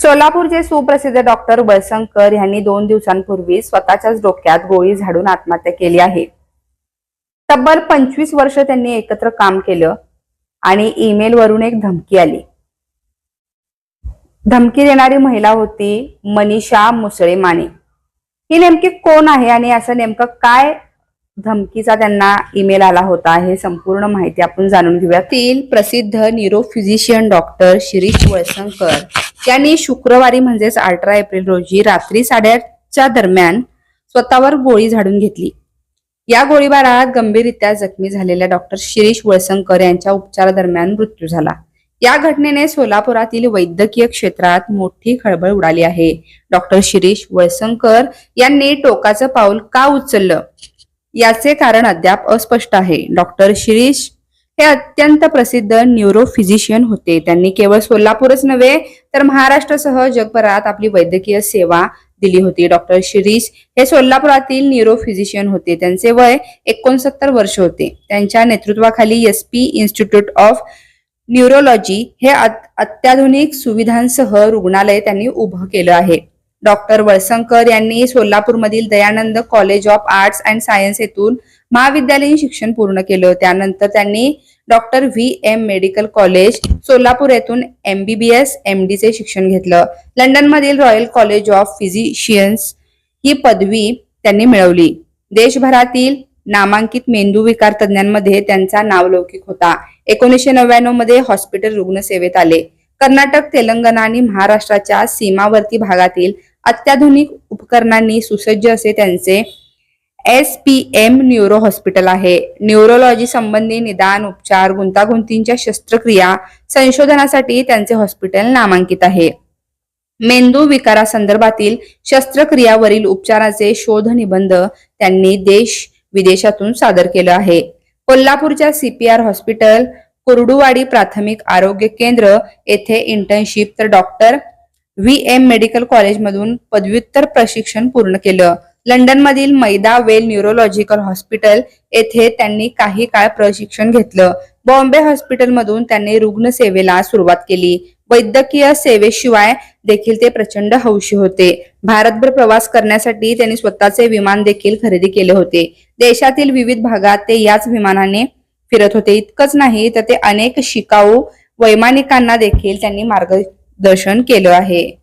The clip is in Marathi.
सोलापूरचे सुप्रसिद्ध डॉक्टर वळसंकर यांनी दोन दिवसांपूर्वी स्वतःच्याच डोक्यात गोळी झाडून आत्महत्या केली आहे. तब्बल पंचवीस वर्ष त्यांनी एकत्र काम केलं आणि ईमेल वरून एक धमकी आली. धमकी देणारी महिला होती मनीषा मुसळे माने ही नेमकी कोण आहे आणि असं नेमकं काय धमकीचा त्यांना ईमेल आला होता. हे संपूर्ण माहिती आपण जाणून घेऊया तील प्रसिद्ध न्यूरोफिजिशियन डॉक्टर शिरीष वळसंकर यांनी शुक्रवारी म्हणजेच अठरा एप्रिल रोजी रात्री साडेआठच्या दरम्यान स्वतःवर गोळी झाडून घेतली. या गोळीबारात गंभीररित्या जखमी झालेल्या डॉक्टर शिरीष वळसंकर यांच्या उपचारादरम्यान मृत्यू झाला. या घटनेने सोलापुरातील वैद्यकीय क्षेत्रात मोठी खळबळ उडाली आहे. डॉक्टर शिरीष वळसंकर यांनी टोकाचं पाऊल का उचललं? याचे कारण अद्याप अस्पष्ट आहे. डॉक्टर शिरीष हे अत्यंत प्रसिद्ध न्यूरोफिजिशियन होते. त्यांनी केवळ सोलापूरच नव्हे तर महाराष्ट्रासह जगभरात आपली वैद्यकीय सेवा दिली होती. डॉक्टर शिरीष हे सोलापुरातील न्यूरोफिजिशियन होते. त्यांचे वय एकोणसत्तर वर्ष होते. त्यांच्या नेतृत्वाखाली S P institute of neurology हे अत्याधुनिक सुविधांसह रुग्णालय त्यांनी उभं केलं आहे. डॉक्टर वळसंकर यांनी सोलापूरमधील Dayanand college of arts and science येथून महाविद्यालयीन शिक्षण पूर्ण केलं. त्यानंतर त्यांनी doctor V. M. Medical college Solapur येथून एमबीबीएस एम चे शिक्षण घेतलं. लंडनमधील रॉयल कॉलेज ऑफ फिजिशियन्स ही पदवी त्यांनी मिळवली. देशभरातील नामांकित मेंदू विकार तज्ञांमध्ये त्यांचा नावलौकिक होता. एकोणीसशे नव्याण्णवमध्ये हॉस्पिटल रुग्णसेवेत आले. कर्नाटक तेलंगणा आणि महाराष्ट्राच्या सीमावर्ती भागातील अत्याधुनिक उपकरणांनी सुसज्ज असे त्यांचे S P M neuro hospital आहे. न्यूरोलॉजी संबंधी निदान उपचार गुंतागुंतींच्या शस्त्रक्रिया संशोधनासाठी त्यांचे हॉस्पिटल नामांकित आहे. मेंदू विकारासंदर्भातील शस्त्रक्रियावरील उपचाराचे शोध निबंध त्यांनी देश विदेशातून सादर केलं आहे. कोल्हापूरच्या सीपीआर हॉस्पिटल कुर्डुवाडी प्राथमिक आरोग्य केंद्र येथे इंटर्नशिप तर डॉक्टर व्ही एम मेडिकल कॉलेजमधून पदव्युत्तर प्रशिक्षण पूर्ण केलं. लंडनमधील मैदा वेल न्यूरोलॉजिकल हॉस्पिटल येथे त्यांनी काही काळ प्रशिक्षण घेतलं. बॉम्बे हॉस्पिटलमधून त्यांनी रुग्णसेवेला सुरुवात केली. वैद्यकीय सेवेशिवाय देखील ते प्रचंड हौशी होते. भारतभर प्रवास करण्यासाठी त्यांनी स्वतःचे विमान देखील खरेदी केले होते. देशातील विविध भागात ते याच विमानाने फिरत होते. इतकंच नाही तर ते अनेक शिकाऊ वैमानिकांना देखील त्यांनी मार्ग दर्शन केलं आहे.